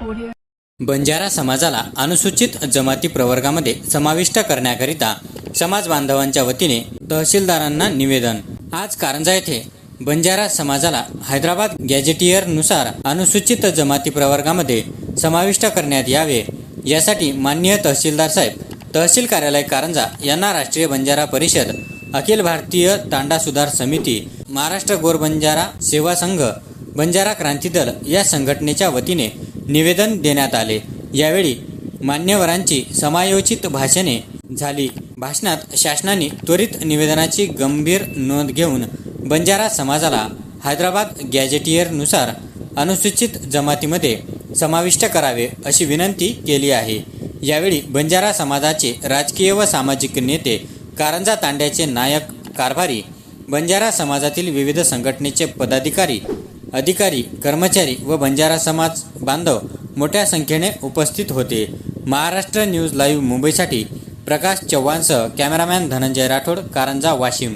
बंजारा समाजाला अनुसूचित जमाती प्रवर्गामध्ये समाविष्ट करण्याकरिता समाज बांधवांच्या वतीने तहसीलदारांना निवेदन. आज कारंजा येथे बंजारा समाजाला हैदराबाद गॅजेटियरनुसार अनुसूचित जमाती प्रवर्गामध्ये समाविष्ट करण्यात यावे यासाठी माननीय तहसीलदार साहेब तहसील कार्यालय कारंजा यांना राष्ट्रीय बंजारा परिषद अखिल भारतीय तांडा सुधार समिती महाराष्ट्र गोर बंजारा सेवा संघ बंजारा क्रांती दल या संघटनेच्या वतीने निवेदन देण्यात आले. यावेळी मान्यवरांची समायोचित भाषणे झाली. भाषणात शासनाने त्वरित निवेदनाची गंभीर नोंद घेऊन बंजारा समाजाला हैदराबाद गॅजेटियरनुसार अनुसूचित जमातीमध्ये समाविष्ट करावे अशी विनंती केली आहे. यावेळी बंजारा समाजाचे राजकीय व सामाजिक नेते कारंजा तांड्याचे नायक कारभारी बंजारा समाजातील विविध संघटनेचे पदाधिकारी अधिकारी कर्मचारी व बंजारा समाज बांधव मोठ्या संख्येने उपस्थित होते. महाराष्ट्र न्यूज लाईव्ह मुंबईसाठी प्रकाश चव्हाणसह कॅमेरामॅन धनंजय राठोड कारंजा वाशिम.